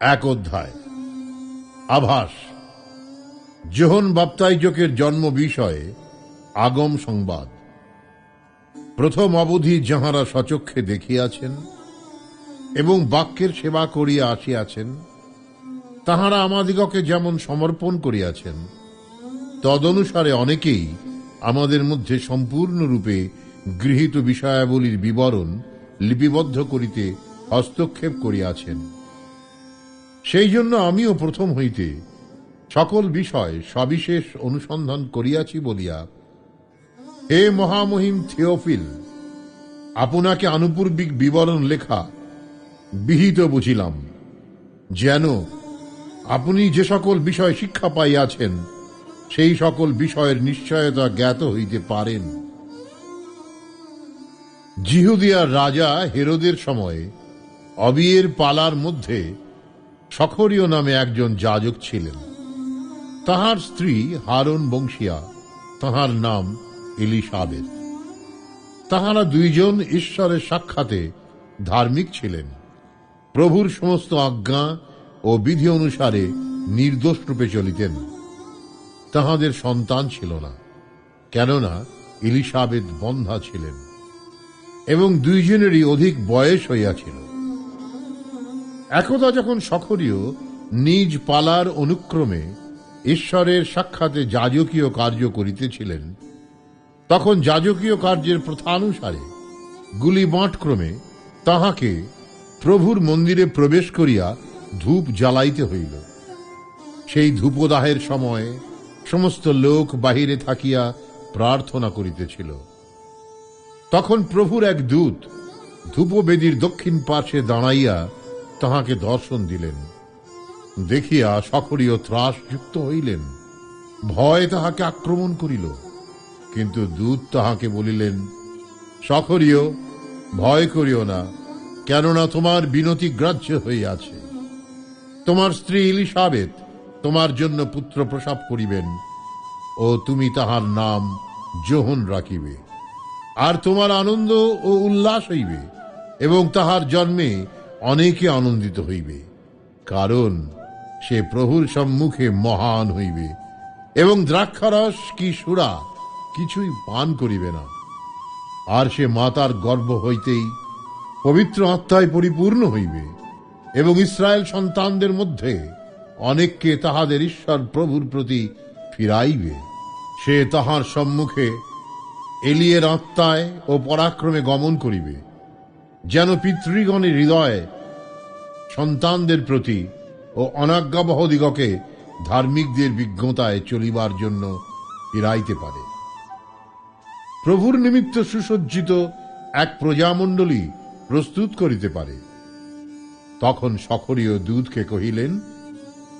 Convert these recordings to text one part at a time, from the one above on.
এক অধ্যায়। আভাস। যোহন বাপ্তাইজকের জন্ম বিষয়ে আগম সংবাদ। প্রথম অবধি যাহারা সচক্ষে দেখিয়াছেন এবং বাক্যের সেবা করিয়া আসিয়াছেন, তাহারা আমাদিগকে যেমন সমর্পণ করিয়াছেন, তদনুসারে অনেকেই আমাদের মধ্যে সম্পূর্ণরূপে গৃহীত বিষয়াবলীর বিবরণ লিপিবদ্ধ করিতে হস্তক্ষেপ করিয়াছেন। সেই জন্য আমিও প্রথম হইতে সকল বিষয় সবিশেষ অনুসন্ধান করিয়াছি বলিয়া, হে মহামহিম থিওফিল, আপনাকে আনুপূর্বিক বিবরণ লেখা বিহিত বুঝিলাম, যেন আপনি যে সকল বিষয় শিক্ষা পাইয়াছেন, সেই সকল বিষয়ের নিশ্চয়তা জ্ঞাত হইতে পারেন। জিহুদিয়ার রাজা হেরোদের সময়ে অবিয়ের পালার মধ্যে সখরীয় নামে একজন যাজক ছিলেন। তাহার স্ত্রী হারন বংশিয়া, তাহার নাম এলিসাবেত তাহারা দুইজন ঈশ্বরের সাক্ষাতে ধার্মিক ছিলেন। প্রভুর সমস্ত আজ্ঞা ও বিধি অনুসারে নির্দোষ রূপে চলিতেন। তাহাদের সন্তান ছিল না, কেননা ইলিসাবেত বন্ধা ছিলেন এবং দুইজনেরই অধিক বয়স হইয়াছিল। একদা যখন সখরীয় নিজ পালার অনুক্রমে ঈশ্বরের সাক্ষাতে যাজকীয় কার্য করিতেছিলেন, তখন যাজকীয় কার্যের প্রথানুসারে গুলি ক্রমে তাহাকে প্রভুর মন্দিরে প্রবেশ করিয়া ধূপ জ্বালাইতে হইল। সেই ধূপদাহের সময় সমস্ত লোক বাহিরে থাকিয়া প্রার্থনা করিতেছিল। তখন প্রভুর এক দূত ধূপবেদীর দক্ষিণ পার্শ্বে দাঁড়াইয়া তাহাকে দর্শন দিলেন। দেখিয়া সকরীয় ত্রাসযুক্ত হইলেন। ভয় তাহাকে আক্রমণ করিল, কিন্তু দূত তাহাকে বলিলেন, সকরীয়, ভয় করিও না, কেননা তোমার বিনতি গ্রাহ্য হইয়াছে। তোমার স্ত্রী ইলিসাবেত তোমার জন্য পুত্র প্রসাব করিবেন ও তুমি তাহার নাম যোহন রাখিবে। আর তোমার আনন্দ ও উল্লাস হইবে এবং তাহার জন্মে অনেকে আনন্দিত হইবে, কারণ সে প্রভুর সম্মুখে মহান হইবে, এবং দ্রাক্ষারস কি সুরা কিছুই পান করিবে না। আর সে মাতার গর্ভ হইতেই পবিত্র আত্মায় পরিপূর্ণ হইবে, এবং ইসরায়েল সন্তানদের মধ্যে অনেককে তাহাদের ঈশ্বর প্রভুর প্রতি ফিরাইবে। সে তাহার সম্মুখে এলিয়ের আত্মায় ও পরাক্রমে গমন করিবে। যেন পিতৃগণের হৃদয়ে সন্তানদের প্রতি ও অনাজ্ঞাবহ দিগকে ধার্মিকদের বিজ্ঞতায় চলিবার জন্য ফিরাইতে পারে। প্রভুর নিমিত্ত সুসজ্জিত এক প্রজামণ্ডলী প্রস্তুত করিতে পারে। তখন সখরীয় দূতকে কহিলেন,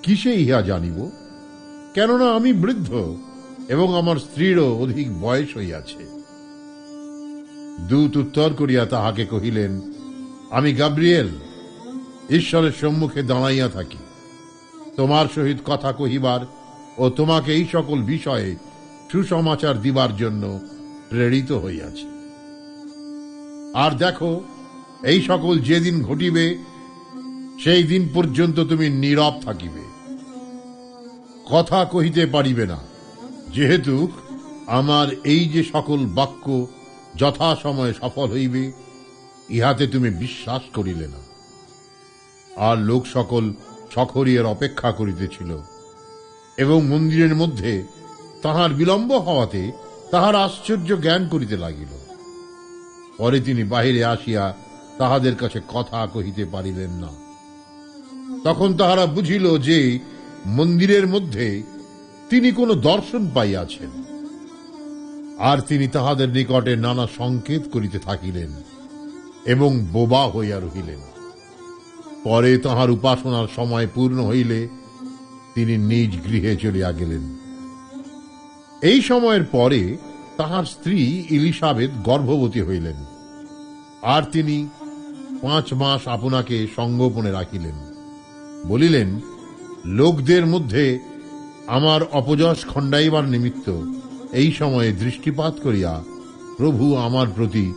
কিসে ইহা জানিব? কেননা আমি বৃদ্ধ এবং আমার স্ত্রীরও অধিক বয়স হইয়াছে। দূত উত্তর করিয়া তাহাকে কহিলেন, আমি গাব্রিয়েল, ঈশ্বরের সম্মুখে দাঁড়াইয়া থাকি। তোমার সহিত কথা কহিবার ও তোমাকে এই সকল বিষয়ে সুসমাচার দিবার জন্য প্রেরিত হইয়াছি। আর দেখো, এই সকল যেদিন ঘটিবে, সেই দিন পর্যন্ত তুমি নীরব থাকিবে। কথা কহিতে পারিবে না, যেহেতু আমার এই যে সকল বাক্য যথাসময়ে সফল হইবে, ইহাতে তুমি বিশ্বাস করিলে না। আর লোক সকল সখরিয়ের অপেক্ষা করিতেছিল, এবং মন্দিরের মধ্যে তাহার বিলম্ব হওয়াতে তাহার আশ্চর্য জ্ঞান করিতে লাগিল। পরে তিনি বাহিরে আসিয়া তাহাদের কাছে কথা কহিতে পারিলেন না। তখন তাহারা বুঝিল যে মন্দিরের মধ্যে তিনি কোনো দর্শন পাইয়াছেন। আর তিনি তাহাদের নিকটে নানা সংকেত করিতে থাকিলেন এবং বোবা হইয়া রহিলেন। পরে তাহার উপাসনার সময় পূর্ণ হইলে তিনি নিজ গৃহে চলিয়া গেলেন। এই সময়ের পরে তাহার স্ত্রী ইলিসাবেত গর্ভবতী হইলেন আর তিনি পাঁচ মাস আপনাকে সঙ্গোপনে রাখিলেন। বলিলেন, লোকদের মধ্যে আমার অপযশ খণ্ডাইবার নিমিত্ত এই সময়ে দৃষ্টিপাত করিয়া প্রভু আমার প্রতি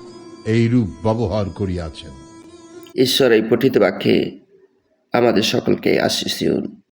এইরূপ ব্যবহার করিয়াছেন। ঈশ্বর এই পঠিত বাক্যে আমাদের সকলকে আশিস দিন